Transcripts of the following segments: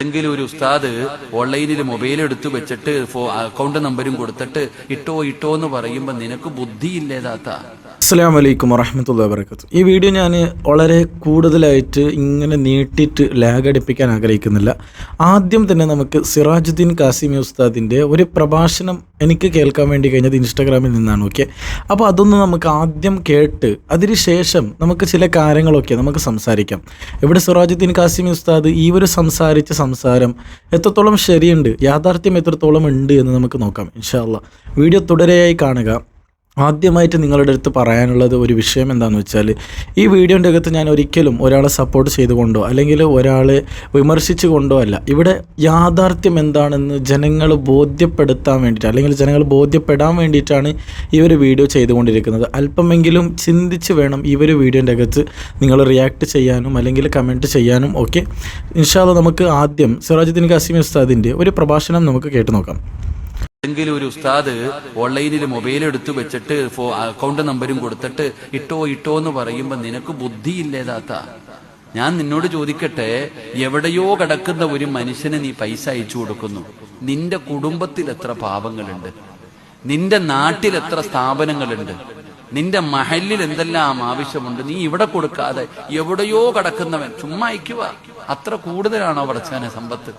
ഏതെങ്കിലും ഒരു ഉസ്താദ് ഓൺലൈനിൽ മൊബൈൽ എടുത്തു വെച്ചിട്ട് അക്കൗണ്ട് നമ്പരും കൊടുത്തിട്ട് ഇട്ടോ ഇട്ടോ എന്ന് പറയുമ്പോ നിനക്ക് ബുദ്ധിയില്ലേതാത്ത അസ്സാം വലൈക്കും വറഹമത്തല്ല വാബർക്കത്ത് ഈ വീഡിയോ ഞാൻ വളരെ കൂടുതലായിട്ട് ഇങ്ങനെ നീട്ടിയിട്ട് ലാഗ് അടിപ്പിക്കാൻ ആഗ്രഹിക്കുന്നില്ല. ആദ്യം തന്നെ നമുക്ക് സിറാജുദ്ദീൻ കാസിമി ഉസ്താദിന്റെ ഒരു പ്രഭാഷണം എനിക്ക് കേൾക്കാൻ വേണ്ടി കഴിഞ്ഞത് ഇൻസ്റ്റാഗ്രാമിൽ നിന്നാണ് ഓക്കെ? അപ്പോൾ അതൊന്ന് നമുക്ക് ആദ്യം കേട്ട് അതിനുശേഷം നമുക്ക് ചില കാര്യങ്ങളൊക്കെ നമുക്ക് സംസാരിക്കാം. ഇവിടെ സിറാജുദ്ദീൻ കാസിമി ഉസ്താദ് ഈ ഒരു സംസാരിച്ച സംസാരം എത്രത്തോളം ശരിയുണ്ട് യാഥാർത്ഥ്യം എത്രത്തോളം ഉണ്ട് എന്ന് നമുക്ക് നോക്കാം ഇൻഷാല്ല വീഡിയോ തുടരെയായി കാണുക. ആദ്യമായിട്ട് നിങ്ങളുടെ അടുത്ത് പറയാനുള്ളത് ഒരു വിഷയം എന്താണെന്ന് വെച്ചാൽ ഈ വീഡിയോന്റെ അകത്ത് ഞാൻ ഒരിക്കലും ഒരാളെ സപ്പോർട്ട് ചെയ്തുകൊണ്ടോ അല്ലെങ്കിൽ ഒരാളെ വിമർശിച്ചു കൊണ്ടോ അല്ല. ഇവിടെ യാഥാർത്ഥ്യം എന്താണെന്ന് ജനങ്ങൾ ബോധ്യപ്പെടുത്താൻ വേണ്ടിയിട്ട് അല്ലെങ്കിൽ ജനങ്ങൾ ബോധ്യപ്പെടാൻ വേണ്ടിയിട്ടാണ് ഈ ഒരു വീഡിയോ ചെയ്തുകൊണ്ടിരിക്കുന്നത്. അല്പമെങ്കിലും ചിന്തിച്ച് വേണം ഈ ഒരു വീഡിയോന്റെ അകത്ത് നിങ്ങൾ റിയാക്ട് ചെയ്യാനും അല്ലെങ്കിൽ കമന്റ് ചെയ്യാനും ഒക്കെ ഇൻഷാല്ല നമുക്ക് ആദ്യം സിറാജുദ്ദീൻ കാസിമി ഉസ്താദിന്റെ ഒരു പ്രഭാഷണം നമുക്ക് കേട്ട് നോക്കാം. ഏതെങ്കിലും ഒരു ഉസ്താദ് ഓൺലൈനിൽ മൊബൈൽ എടുത്തു വെച്ചിട്ട് അക്കൗണ്ട് നമ്പരും കൊടുത്തിട്ട് ഇട്ടോ ഇട്ടോ എന്ന് പറയുമ്പോ നിനക്ക് ബുദ്ധിയില്ലേതാത്ത ഞാൻ നിന്നോട് ചോദിക്കട്ടെ എവിടെയോ കിടക്കുന്ന ഒരു മനുഷ്യന് നീ പൈസ അയച്ചു കൊടുക്കുന്നു. നിന്റെ കുടുംബത്തിൽ എത്ര പാപങ്ങളുണ്ട്? നിന്റെ നാട്ടിൽ എത്ര സ്ഥാപനങ്ങളുണ്ട്? നിന്റെ മഹലിൽ എന്തെല്ലാം ആവശ്യമുണ്ട്? നീ ഇവിടെ കൊടുക്കാതെ എവിടെയോ കിടക്കുന്നവൻ ചുമ്മാ അയക്കുക അത്ര കൂടുതലാണോ പടച്ചാനെ സമ്പത്ത്.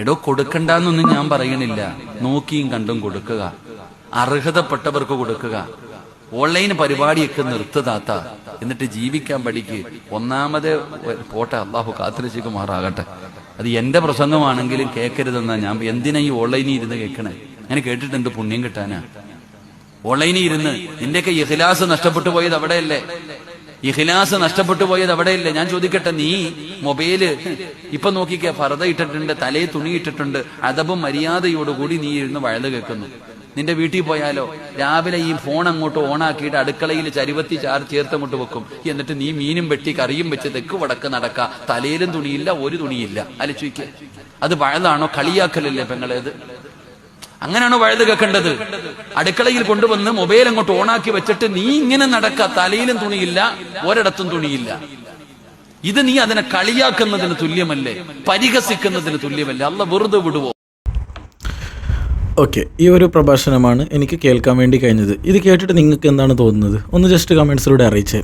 എടോ കൊടുക്കണ്ടെന്നൊന്നും ഞാൻ പറയണില്ല. നോക്കിയും കണ്ടും കൊടുക്കുക. അർഹതപ്പെട്ടവർക്ക് കൊടുക്കുക. ഓൺലൈൻ പരിപാടിയൊക്കെ നിർത്തുതാത്ത എന്നിട്ട് ജീവിക്കാൻ പഠിക്ക്. ഒന്നാമത് പോട്ടെ അള്ളാഹു കാത്തിരശിക്കുമാറാകട്ടെ അത് എന്റെ പ്രസംഗമാണെങ്കിലും കേൾക്കരുതെന്നാ ഞാൻ എന്തിനാ ഈ ഓൺലൈനിൽ ഇരുന്ന് കേൾക്കണേ അങ്ങനെ കേട്ടിട്ടുണ്ട് പുണ്യം കിട്ടാനാ. ഓൺലൈനിൽ ഇരുന്ന് നിന്റെയൊക്കെ ഇഖ്ലാസ് നഷ്ടപ്പെട്ടു പോയത് അവിടെയല്ലേ? ഇഖ്ലാസ് നഷ്ടപ്പെട്ടു പോയത് അവിടെയില്ല. ഞാൻ ചോദിക്കട്ടെ നീ മൊബൈൽ ഇപ്പൊ നോക്കിക്കേ ഫറത ഇട്ടിട്ടുണ്ട് തലയിൽ തുണി ഇട്ടിട്ടുണ്ട് അതവും മര്യാദയോടുകൂടി നീ ഇരുന്ന് വഴുത് കേൾക്കുന്നു. നിന്റെ വീട്ടിൽ പോയാലോ? രാവിലെ ഈ ഫോൺ അങ്ങോട്ട് ഓണാക്കിയിട്ട് അടുക്കളയിൽ ചരുവത്തി ചാർ ചേർത്തങ്ങോട്ട് വെക്കും. എന്നിട്ട് നീ മീനും വെട്ടി കറിയും വെച്ച് തെക്ക് വടക്ക് നടക്ക. തലയിലും തുണിയില്ല ഒരു തുണിയില്ല. അലച്ചുയ്ക്ക് അത് വഴുതാണോ കളിയാക്കലല്ലേ പെങ്ങളേത് അങ്ങനെയാണോ വഴുത് കേൾക്കേണ്ടത് അടുക്കളയിൽ കൊണ്ടുവന്ന് മൊബൈൽ അങ്ങോട്ട് ഓണാക്കി വെച്ചിട്ട് നീ ഇങ്ങനെ നടക്ക തലയിലും തുണിയില്ല ഒരിടത്തും തുണിയില്ല. ഇത് നീ അതിനെ കളിയാക്കുന്നതിന് തുല്യമല്ലേ? പരിഹസിക്കുന്നതിന് തുല്യമല്ലേ? അല്ല വെറുതെ വിടുവോ? ഓക്കെ ഈ ഒരു പ്രഭാഷണമാണ് എനിക്ക് കേൾക്കാൻ വേണ്ടി കഴിഞ്ഞത്. ഇത് കേട്ടിട്ട് നിങ്ങൾക്ക് എന്താണ് തോന്നുന്നത്? ഒന്ന് ജസ്റ്റ് കമൻസിലൂടെ അറിയിച്ചേ.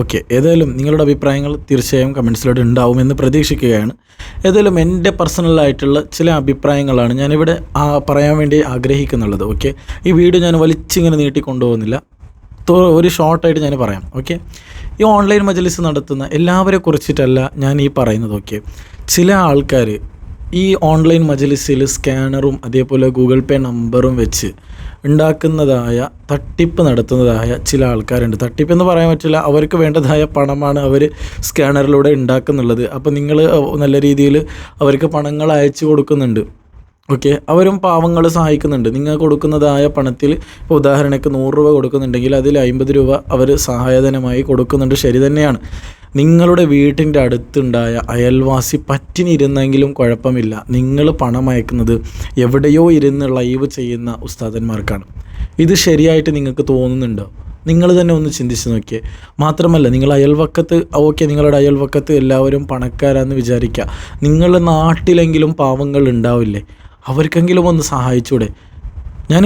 ഓക്കെ ഏതായാലും നിങ്ങളുടെ അഭിപ്രായങ്ങൾ തീർച്ചയായും കമൻസിലൂടെ ഉണ്ടാവുമെന്ന് പ്രതീക്ഷിക്കുകയാണ്. ഏതായാലും എന്റെ പേഴ്സണലായിട്ടുള്ള ചില അഭിപ്രായങ്ങളാണ് ഞാനിവിടെ പറയാൻ വേണ്ടി ആഗ്രഹിക്കുന്നുള്ളത്. ഓക്കെ ഈ വീഡിയോ ഞാൻ വലിച്ചിങ്ങനെ നീട്ടിക്കൊണ്ടുപോകുന്നില്ല. ഒരു ഷോർട്ടായിട്ട് ഞാൻ പറയാം. ഓക്കെ ഈ ഓൺലൈൻ മജലിസ് നടത്തുന്ന എല്ലാവരെ കുറിച്ചിട്ടല്ല ഞാൻ ഈ പറയുന്നത്. ഓക്കെ ചില ആൾക്കാർ ഈ ഓൺലൈൻ മജലിസിൽ സ്കാനറും അതേപോലെ ഗൂഗിൾ പേ നമ്പറും വെച്ച് ഉണ്ടാക്കുന്നതായ തട്ടിപ്പ് നടത്തുന്നതായ ചില ആൾക്കാരുണ്ട്. തട്ടിപ്പെന്ന് പറയാൻ പറ്റില്ല അവർക്ക് വേണ്ടതായ പണമാണ് അവർ സ്കാനറിലൂടെ ഉണ്ടാക്കുന്നുള്ളത്. അപ്പോൾ നിങ്ങൾ നല്ല രീതിയിൽ അവർക്ക് പണങ്ങൾ അയച്ചു കൊടുക്കുന്നുണ്ട്. ഓക്കെ? അവരും പാവങ്ങൾ സഹായിക്കുന്നുണ്ട്. നിങ്ങൾ കൊടുക്കുന്നതായ പണത്തിൽ ഇപ്പോൾ ഉദാഹരണക്ക് നൂറ് രൂപ കൊടുക്കുന്നുണ്ടെങ്കിൽ അതിൽ അമ്പത് രൂപ അവർ സഹായധനമായി കൊടുക്കുന്നുണ്ട്. ശരി തന്നെയാണ്. നിങ്ങളുടെ വീട്ടിന്റെ അടുത്തുണ്ടായ അയൽവാസി പറ്റിനിരുന്നെങ്കിലും കുഴപ്പമില്ല. നിങ്ങൾ പണം അയക്കുന്നത് എവിടെയോ ഇരുന്ന് ലൈവ് ചെയ്യുന്ന ഉസ്താദന്മാർക്കാണ്. ഇത് ശരിയായിട്ട് നിങ്ങൾക്ക് തോന്നുന്നുണ്ടോ? നിങ്ങൾ തന്നെ ഒന്ന് ചിന്തിച്ച് നോക്കിയേ. മാത്രമല്ല നിങ്ങൾ അയൽവക്കത്ത് ഓക്കെ നിങ്ങളുടെ അയൽവക്കത്ത് എല്ലാവരും പണക്കാരാന്ന് വിചാരിക്കുക നിങ്ങളുടെ നാട്ടിലെങ്കിലും പാവങ്ങൾ ഉണ്ടാവില്ലേ? അവർക്കെങ്കിലും ഒന്ന് സഹായിച്ചൂടെ? ഞാൻ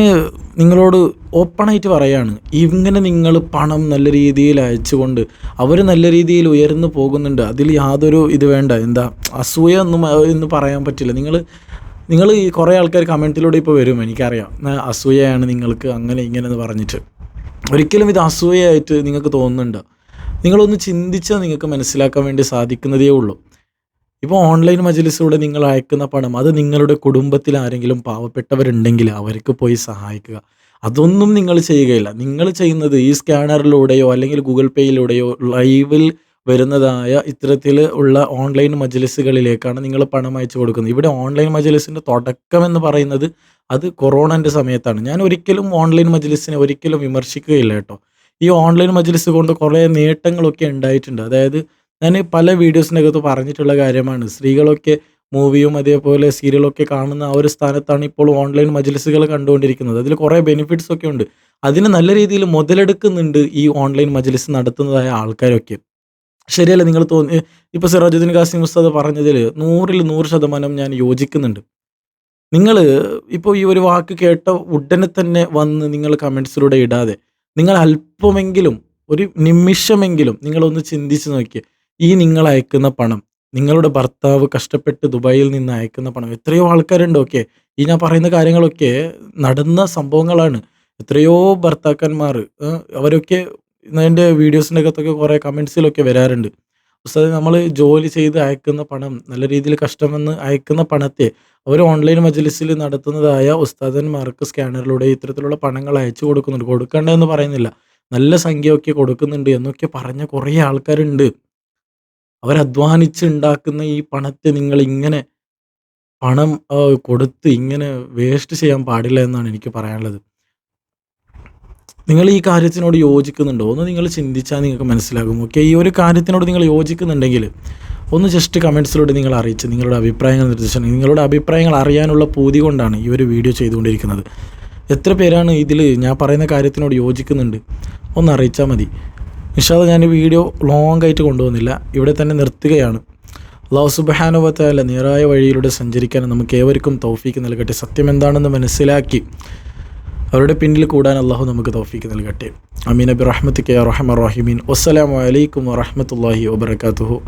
നിങ്ങളോട് ഓപ്പണായിട്ട് പറയാണ് ഇങ്ങനെ നിങ്ങൾ പണം നല്ല രീതിയിൽ അയച്ചുകൊണ്ട് അവർ നല്ല രീതിയിൽ ഉയർന്നു പോകുന്നുണ്ട്. അതിൽ യാതൊരു ഇത് വേണ്ട. എന്താ അസൂയ ഒന്നും എന്ന് പറയാൻ പറ്റില്ല. നിങ്ങൾ നിങ്ങൾ ഈ കുറേ ആൾക്കാർ കമന്റിലൂടെ ഇപ്പോൾ വരും എനിക്കറിയാം. "ആ, അസൂയയാണ് നിങ്ങൾക്ക് അങ്ങനെ ഇങ്ങനെ എന്ന് പറഞ്ഞിട്ട്. ഒരിക്കലും ഇത് അസൂയയായിട്ട് നിങ്ങൾക്ക് തോന്നുന്നുണ്ട്. നിങ്ങളൊന്ന് ചിന്തിച്ചാൽ നിങ്ങൾക്ക് മനസ്സിലാക്കാൻ വേണ്ടി സാധിക്കുന്നതേ ഉള്ളൂ. ഇപ്പോൾ ഓൺലൈൻ മജലിസിലൂടെ നിങ്ങൾ അയക്കുന്ന പണം അത് നിങ്ങളുടെ കുടുംബത്തിൽ ആരെങ്കിലും പാവപ്പെട്ടവരുണ്ടെങ്കിൽ അവർക്ക് പോയി സഹായിക്കുക. അതൊന്നും നിങ്ങൾ ചെയ്യുകയില്ല. നിങ്ങൾ ചെയ്യുന്നത് ഈ സ്കാനറിലൂടെയോ അല്ലെങ്കിൽ ഗൂഗിൾ പേയിലൂടെയോ ലൈവിൽ വരുന്നതായ ഇത്തരത്തിൽ ഉള്ള ഓൺലൈൻ മജലിസുകളിലേക്കാണ് നിങ്ങൾ പണം അയച്ചു കൊടുക്കുന്നത്. ഇവിടെ ഓൺലൈൻ മജലിസിന്റെ തുടക്കം എന്ന് പറയുന്നത് അത് കൊറോണന്റെ സമയത്താണ്. ഞാൻ ഒരിക്കലും ഓൺലൈൻ മജലിസിനെ ഒരിക്കലും വിമർശിക്കുകയില്ല കേട്ടോ. ഈ ഓൺലൈൻ മജലിസ് കൊണ്ട് കുറേ നേട്ടങ്ങളൊക്കെ ഉണ്ടായിട്ടുണ്ട്. അതായത് ഞാൻ പല വീഡിയോസിനകത്ത് പറഞ്ഞിട്ടുള്ള കാര്യമാണ്. സ്ത്രീകളൊക്കെ മൂവിയും അതേപോലെ സീരിയലൊക്കെ കാണുന്ന ആ ഒരു സ്ഥാനത്താണ് ഇപ്പോൾ ഓൺലൈൻ മജലിസുകൾ കണ്ടുകൊണ്ടിരിക്കുന്നത്. അതിൽ കുറേ ബെനിഫിറ്റ്സ് ഒക്കെ ഉണ്ട്. അതിന് നല്ല രീതിയിൽ മുതലെടുക്കുന്നുണ്ട് ഈ ഓൺലൈൻ മജലിസ് നടത്തുന്നതായ ആൾക്കാരൊക്കെ. ശരിയല്ല നിങ്ങൾ തോന്നി ഇപ്പോൾ സിറാജുദ്ദീൻ കാസിം ഉസ്താദ് പറഞ്ഞതിൽ നൂറിൽ നൂറ് ശതമാനം ഞാൻ യോജിക്കുന്നുണ്ട്. നിങ്ങൾ ഇപ്പോൾ ഈ ഒരു വാക്ക് കേട്ട ഉടനെ തന്നെ വന്ന് നിങ്ങൾ കമൻസിലൂടെ ഇടാതെ നിങ്ങൾ അല്പമെങ്കിലും ഒരു നിമിഷമെങ്കിലും നിങ്ങളൊന്ന് ചിന്തിച്ച് നോക്കിയേ. ഈ നിങ്ങൾ അയക്കുന്ന പണം നിങ്ങളുടെ ഭർത്താവ് കഷ്ടപ്പെട്ട് ദുബായിൽ നിന്ന് അയക്കുന്ന പണം. എത്രയോ ആൾക്കാരുണ്ട് ഓക്കെ ഈ ഞാൻ പറയുന്ന കാര്യങ്ങളൊക്കെ നടന്ന സംഭവങ്ങളാണ്. എത്രയോ ഭർത്താക്കന്മാർ അവരൊക്കെ എന്റെ വീഡിയോസിന്റെ അകത്തൊക്കെ കുറേ കമൻസിലൊക്കെ വരാറുണ്ട്. അത് നമ്മൾ ജോലി ചെയ്ത് അയക്കുന്ന പണം നല്ല രീതിയിൽ കഷ്ടമെന്ന് അയക്കുന്ന പണത്തെ അവർ ഓൺലൈൻ മജലിസിൽ നടത്തുന്നതായ ഉസ്താദന്മാർക്ക് സ്കാനറിലൂടെ ഇത്തരത്തിലുള്ള പണങ്ങൾ അയച്ചു കൊടുക്കുന്നുണ്ട്. കൊടുക്കണ്ട എന്ന് പറയുന്നില്ല. നല്ല സംഖ്യയൊക്കെ കൊടുക്കുന്നുണ്ട് എന്നൊക്കെ പറഞ്ഞ കുറേ ആൾക്കാരുണ്ട്. അവരധ്വാനിച്ച് ഉണ്ടാക്കുന്ന ഈ പണത്തെ നിങ്ങൾ ഇങ്ങനെ പണം കൊടുത്ത് ഇങ്ങനെ വേസ്റ്റ് ചെയ്യാൻ പാടില്ല എന്നാണ് എനിക്ക് പറയാനുള്ളത്. നിങ്ങൾ ഈ കാര്യത്തിനോട് യോജിക്കുന്നുണ്ടോ? ഒന്ന് നിങ്ങൾ ചിന്തിച്ചാൽ നിങ്ങൾക്ക് മനസ്സിലാകും ഓക്കെ ഈ ഒരു കാര്യത്തിനോട് നിങ്ങൾ യോജിക്കുന്നുണ്ടെങ്കിൽ ഒന്ന് ജസ്റ്റ് കമൻസിലൂടെ നിങ്ങൾ അറിയിച്ച് നിങ്ങളുടെ അഭിപ്രായങ്ങൾ നിർദ്ദേശം നിങ്ങളുടെ അഭിപ്രായങ്ങൾ അറിയാനുള്ള പൂതി കൊണ്ടാണ് ഈ ഒരു വീഡിയോ ചെയ്തുകൊണ്ടിരിക്കുന്നത്. എത്ര പേരാണ് ഇതിൽ ഞാൻ പറയുന്ന കാര്യത്തിനോട് യോജിക്കുന്നുണ്ട്? ഒന്ന് അറിയിച്ചാൽ മതി. നിഷാദ് ഞാൻ ഈ വീഡിയോ ലോങ് ആയിട്ട് കൊണ്ടുവന്നില്ല. ഇവിടെ തന്നെ നിർത്തുകയാണ്. അള്ളാഹു സുബഹാനുവത്തായ നേരായ വഴിയിലൂടെ സഞ്ചരിക്കാൻ നമുക്ക് ഏവർക്കും തൗഫീക്ക് നൽകട്ടെ. സത്യം എന്താണെന്ന് മനസ്സിലാക്കി അവരുടെ പിന്നിൽ കൂടാൻ അള്ളാഹു നമുക്ക് തൗഫീക്ക് നൽകട്ടെ. അമീൻ. അബി റഹ്മത്ത് കെ റഹ്മ റഹിമീൻ. വസ്സലാമു അലൈക്കും വറഹമത്തല്ലാഹി വബർക്കാത്തുഹു